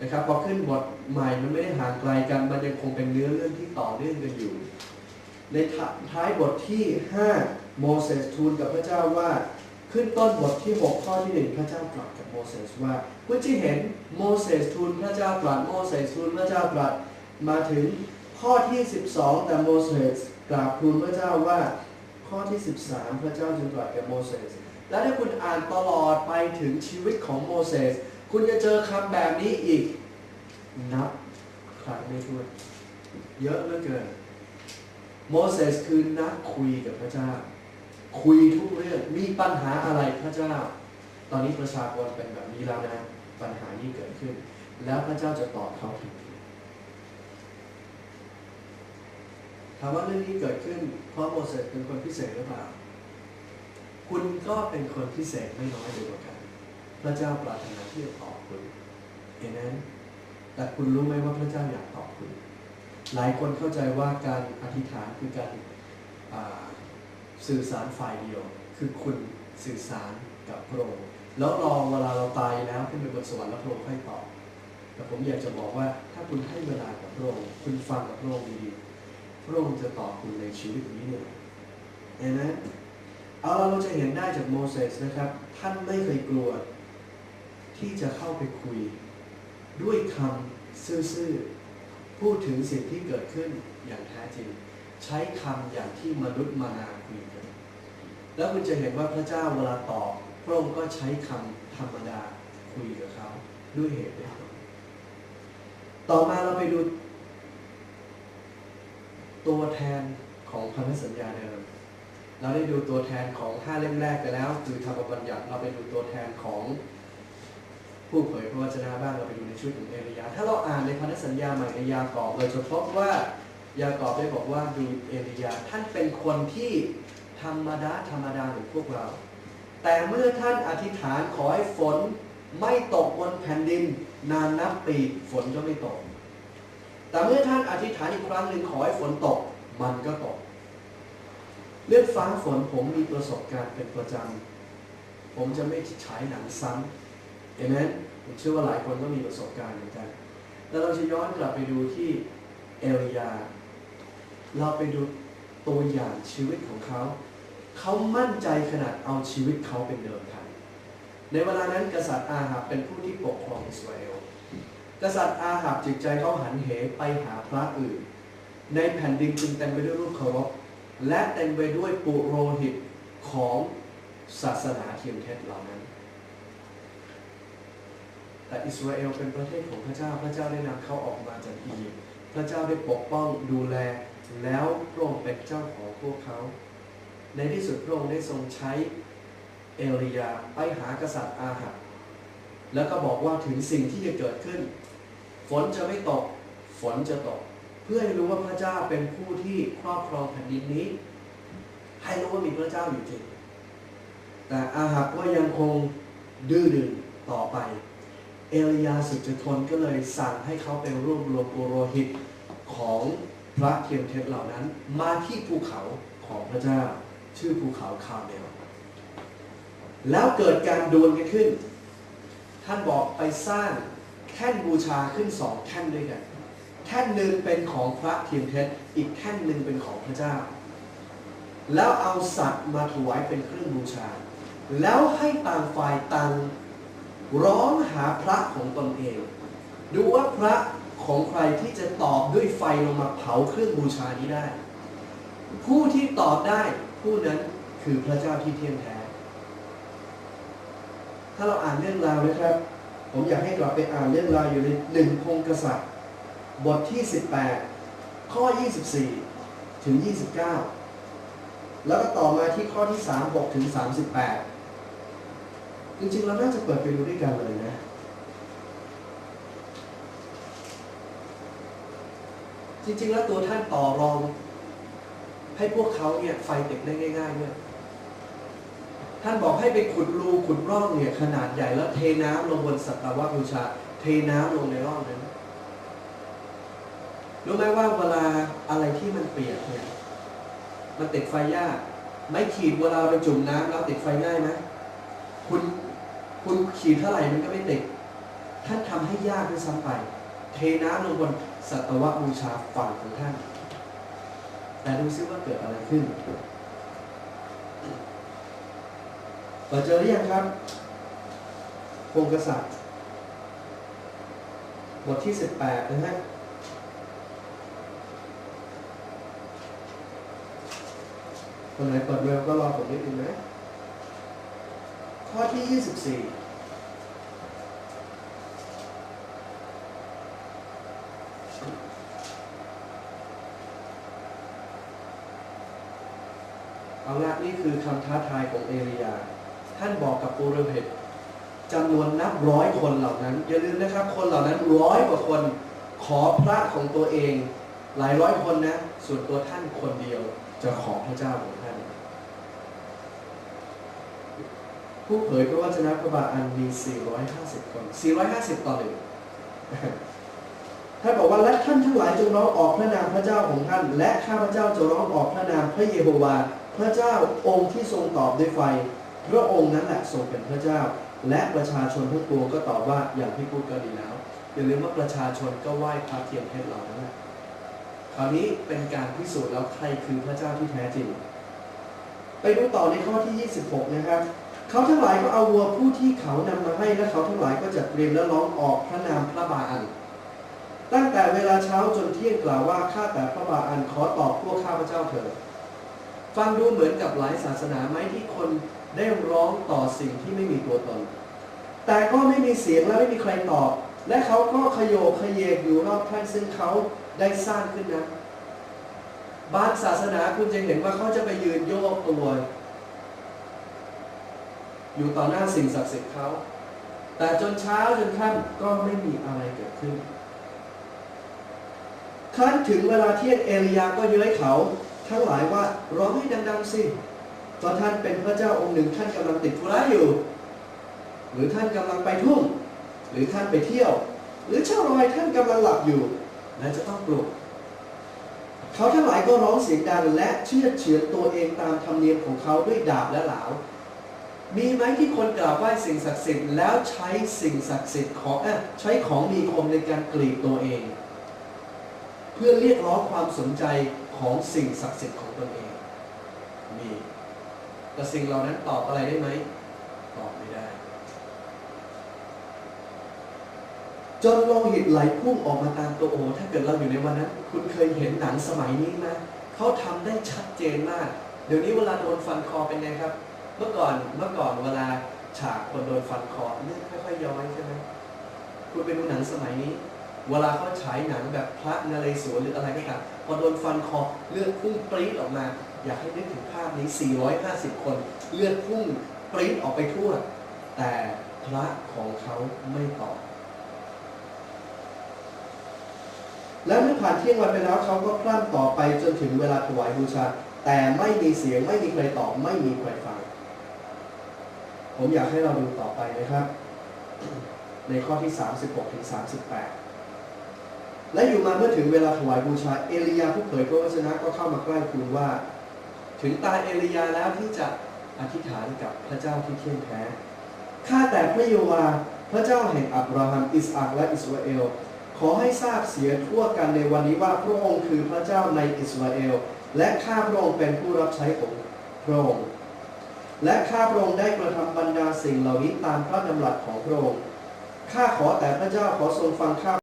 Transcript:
นะครับพอขึ้นบทใหม่มันไม่ได้ห่างไกลกัน มันยังคงเป็นเนื้อเรื่องที่ต่อเนื่องกันอยู่ ในท้ายบทที่ 5 โมเสสทูลกับพระเจ้าว่าขึ้นต้นบทที่ 6 ข้อที่ 1 พระเจ้าตรัสกับโมเสสว่าเมื่อที่เห็นโมเสสทูลพระเจ้าตรัสโมเสสทูลพระเจ้าตรัสมาถึงข้อที่ 12 แต่โมเสสกราบทูลพระเจ้าว่าข้อที่ 13 พระเจ้าจึงตรัสกับโมเสสและถ้าคุณอ่านตลอดไปถึงชีวิตของโมเสส คุณจะเจอคำแบบนี้อีก นับครั้งไม่ถ้วนเยอะเหลือเกิน โมเสสคือนักคุยกับพระเจ้า คุยทุกเรื่องมีปัญหาอะไรพระเจ้า ตอนนี้ประชากรเป็นแบบนี้แล้วนะ ปัญหานี้เกิดขึ้น แล้วพระเจ้าจะตอบเขาทันทีถามว่าเรื่องนี้เกิดขึ้น เพราะโมเสสเป็นคนพิเศษหรือเปล่า คุณก็เป็นคนพิเศษไม่น้อยเดียวกัน พระเจ้าปรารถนาที่จะตอบคุณเห็นนั้นแต่คุณรู้ไหมว่าพระเจ้าอยากตอบคุณ หลายคนเข้าใจว่าการอธิษฐานคือการสื่อสารฝ่ายเดียว คือคุณสื่อสารกับพระองค์แล้วรอเวลาเราตายแล้วขึ้นไปบนสวรรค์แล้วพระองค์ค่อยตอบแต่ผมอยากจะบอกว่าถ้าคุณให้เวลากับพระองค์คุณฟังกับพระองค์ดีๆพระองค์จะตอบคุณในชีวิตนี้เนี่ยเห็นไหมเอาเราจะเห็นได้จากโมเสสนะครับ ท่านไม่เคยกลัว ที่จะเข้าไปคุย ด้วยคำซื่อๆพูดถึงสิ่งที่เกิดขึ้นอย่างแท้จริง ใช้คำอย่างที่มนุษย์มานาคุยกันแล้วคุณจะเห็นว่าพระเจ้าเวลาตอบพระองค์ก็ใช้คำธรรมดาคุยกับเขาด้วยเหตุผลต่อมาเราไปดูตัวแทนของพันธสัญญาเดิม เราได้ดูตัวแทนของห้าเล่มแรกไปแล้ว คือธรรมบัญญัติเราไปดูตัวแทนของ ผู้เผยพระวจนะบ้างเราไปดูในชุดของเอลียา ถ้าเราอ่านในพันธสัญญาใหม่ในยากอบเราจะพบว่ายากอบได้บอกว่าดูเอลียาท่านเป็นคนที่ธรรมดาธรรมดาเหมือนพวกเรา แต่เมื่อท่านอธิษฐานขอให้ฝนไม่ตกบนแผ่นดิน นานนับปีฝนก็ไม่ตก แต่เมื่อท่านอธิษฐานอีกครั้งหนึ่งขอให้ฝนตกมันก็ตก เรื่องฟ้าฝนผมมีประสบการณ์เป็นประจำผมจะไม่ฉายหนังซ้ำ เห็นไหมผมเชื่อว่าหลายคนก็มีประสบการณ์เหมือนกัน แล้วเราจะย้อนกลับไปดูที่เอลียา เราไปดูตัวอย่างชีวิตของเขา เขามั่นใจขนาดเอาชีวิตเขาเป็นเดิมพัน ในเวลานั้นกษัตริย์อาหับเป็นผู้ที่ปกครองอิสราเอล กษัตริย์อาหับจิตใจเขาหันเหไปหาพระอื่น ในแผ่นดินจึงเต็มไปด้วยรูปเคารพและเต็มไปด้วยปุโรหิตของศาสนาเทียมเท็จเหล่านั้น แต่อิสราเอลเป็นประเทศของพระเจ้า พระเจ้าได้นำเขาออกมาจากอียิปต์พระเจ้าได้ปกป้องดูแล แล้วพระองค์เป็นเจ้าของพวกเขา ในที่สุดพระองค์ได้ทรงใช้เอลียาไปหากษัตริย์อาหับแล้วก็บอกว่าถึงสิ่งที่จะเกิดขึ้น ฝนจะไม่ตก ฝนจะตก เพื่อให้รู้ว่าพระเจ้าเป็นผู้ที่ครอบครองแผ่นดินนี้ ให้รู้ว่ามีพระเจ้าอยู่จริงแต่อาหับก็ยังคงดื้อดึงต่อไป เอลียาสุจทนก็เลยสั่งให้เขาไปรวบรวมปุโรหิตของพระเทียมเทศเหล่านั้น มาที่ภูเขาของพระเจ้า ชื่อภูเขาคาเมลแล้วเกิดการดวลกันขึ้น ท่านบอกไปสร้างแท่นบูชาขึ้นสองแท่นด้วยกันแท่นหนึ่งเป็นของพระเทียมเทศอีกแท่นหนึ่งเป็นของพระเจ้า แล้วเอาสัตว์มาถวายเป็นเครื่องบูชา แล้วให้ต่างฝ่ายต่าง ร้องหาพระของตนเอง ดูว่าพระของใครที่จะตอบด้วยไฟลงมาเผาเครื่องบูชานี้ได้ ผู้ที่ตอบได้ผู้นั้นคือพระเจ้าที่เที่ยงแท้ ถ้าเราอ่านเรื่องราวนะครับ ผมอยากให้กลับไปอ่านเรื่องราวอยู่ในหนึ่งพงกษัตริย์ บทที่ 18 ข้อ 24 ถึง 29 แล้วก็ต่อมาที่ข้อที่ 36 ถึง 38 จริงๆ เราน่าจะเปิดไปดูด้วยกันเลยนะ จริงๆ แล้วตัวท่านต่อรอง ให้พวกเขาเนี่ยไฟเติดได้ง่ายๆด้วยท่านบอกให้ไปขุดรูขุดร่องเนี่ยขนาดใหญ่แล้วเทน้ำลงบนสัตวบูชา เทน้ำลงในร่องนั้นรู้ไหมว่าเวลาอะไรที่มันเปียกเนี่ยมันติดไฟยาก ไม่ขีดเวลาไปจุ่มน้ำแล้วติดไฟง่ายไหมคุณ คุณขีดเท่าไหร่มันก็ไม่ติดท่านทำให้ยากด้วยซ้ำไป เทน้ำลงบนสัตวบูชาฝั่งของท่าน แต่ดูซิว่าเกิดอะไรขึ้นเปิดเจอหรือยังครับพงกษัตริย์บทที่ 18 นะฮะคนไหนเปิดเร็วก็รอผมนิดนึงนะ ข้อที่ 24เอาละนี่คือคำท้าทายของเอลียา ท่านบอกกับปูโรหิตจำนวนนับร้อยคนเหล่านั้น อย่าลืมนะครับ คนเหล่านั้นร้อยกว่าคนขอพระของตัวเอง หลายร้อยคนนะ ส่วนตัวท่านคนเดียวจะขอพระเจ้าของท่าน ผู้เผยพระวจนะพระบาอันมี 450 คน 450 ต่อหนึ่งท่านบอกว่าและท่านทั้งหลายจงร้องออกพระนามพระเจ้าของท่าน และข้าพระเจ้าจะร้องออกพระนามพระเยโฮวาห์พระเจ้าองค์ที่ทรงตอบด้วยไฟ พระองค์นั้นแหละทรงเป็นพระเจ้า และประชาชนทั้งปวงก็ตอบว่าอย่างที่พูดก็ดีแล้วอย่าลืมว่าประชาชนก็ไหว้พระเทียมเพชรเรานั่นแหละคราวนี้เป็นการพิสูจน์แล้วใครคือพระเจ้าที่แท้จริง ไปดูต่อในข้อที่ 26 นะครับ เขาทั้งหลายก็เอาวัวผู้ที่เขานำมาให้และเขาทั้งหลายก็จัดเตรียมและร้องออกพระนามพระบาอัน ตั้งแต่เวลาเช้าจนเที่ยงกล่าวว่าข้าแต่พระบาอันขอตอบพวกข้าพเจ้าเถิดฟังดูเหมือนกับหลายศาสนาไหมที่คนได้ร้องต่อสิ่งที่ไม่มีตัวตน แต่ก็ไม่มีเสียงและไม่มีใครตอบ และเขาก็ขยโยขยเยกอยู่รอบแท่นซึ่งเขาได้สร้างขึ้นนะบางศาสนาคุณจะเห็นว่าเขาจะไปยืนโยกตัว อยู่ต่อหน้าสิ่งศักดิ์สิทธิ์เขา แต่จนเช้าจนค่ำก็ไม่มีอะไรเกิดขึ้นครั้นถึงเวลาเที่ยงเอลียาก็เย้ยเขา ทั้งหลายว่าร้องให้ดังๆสิตอนท่านเป็นพระเจ้าองค์หนึ่งท่านกำลังติดธุระอยู่ หรือท่านกำลังไปทุ่ง หรือท่านไปเที่ยว หรือเช่ารอยท่านกำลังหลับอยู่และจะต้องปลุกเขาทั้งหลายก็ร้องเสียงดังและเชื่อเฉือนตัวเองตามธรรมเนียมของเขาด้วยดาบและเหลา มีไหมที่คนกราบไหว้สิ่งศักดิ์สิทธิ์แล้วใช้สิ่งศักดิ์สิทธิ์ของใช้ของมีคมในการกรีดตัวเอง เพื่อเรียกร้องความสนใจของสิ่งศักดิ์สิทธิ์ของตนเอง มีแต่สิ่งเหล่านั้นตอบอะไรได้ไหมตอบไม่ได้ จนโลหิตไหลพุ่งออกมาตามตัวโอ ถ้าเกิดเราอยู่ในวันนั้น คุณเคยเห็นหนังสมัยนี้ไหมเขาทำได้ชัดเจนมาก เดี๋ยวนี้เวลาโดนฟันคอเป็นไงครับ เมื่อก่อนเมื่อก่อนเวลาฉากคนโดนฟันคอเลือดค่อยๆย้อยใช่ไหมคุณไปดูหนังสมัยนี้ เวลาเขาฉายหนังแบบพระนเรศวรหรืออะไรก็ตามพอโดนฟันคอเลือดพุ่งปรี๊ดออกมา อยากให้นึกถึงภาพนี้ 450 คน เลือดพุ่งปรี๊ดออกไปทั่ว แต่พระของเขาไม่ตอบและเมื่อผ่านเที่ยงวันไปแล้วเขาก็พร่ำต่อไปจนถึงเวลาถวายบูชา แต่ไม่มีเสียงไม่มีใครตอบไม่มีใครฟัง ผมอยากให้เราดูต่อไปนะครับ ในข้อที่ 36ถึง38 และอยู่มาเมื่อถึงเวลาถวายบูชาเอลียาผู้เผยพระวจนะก็เข้ามาใกล้ทูลว่า ถึงตาเอลียาแล้วที่จะอธิษฐานกับพระเจ้าที่เที่ยงแท้ข้าแต่พระเยโวาพระเจ้าแห่งอับราฮัมอิสอัคและอิสราเอล ขอให้ทราบเสียทั่วกันในวันนี้ว่าพระองค์คือพระเจ้าในอิสราเอล และข้าพระองค์เป็นผู้รับใช้ของพระองค์ และข้าพระองค์ได้กระทำบรรดาสิ่งเหล่านี้ตามพระดำรัสของพระองค์ข้าขอแต่พระเจ้าขอทรงฟังข้า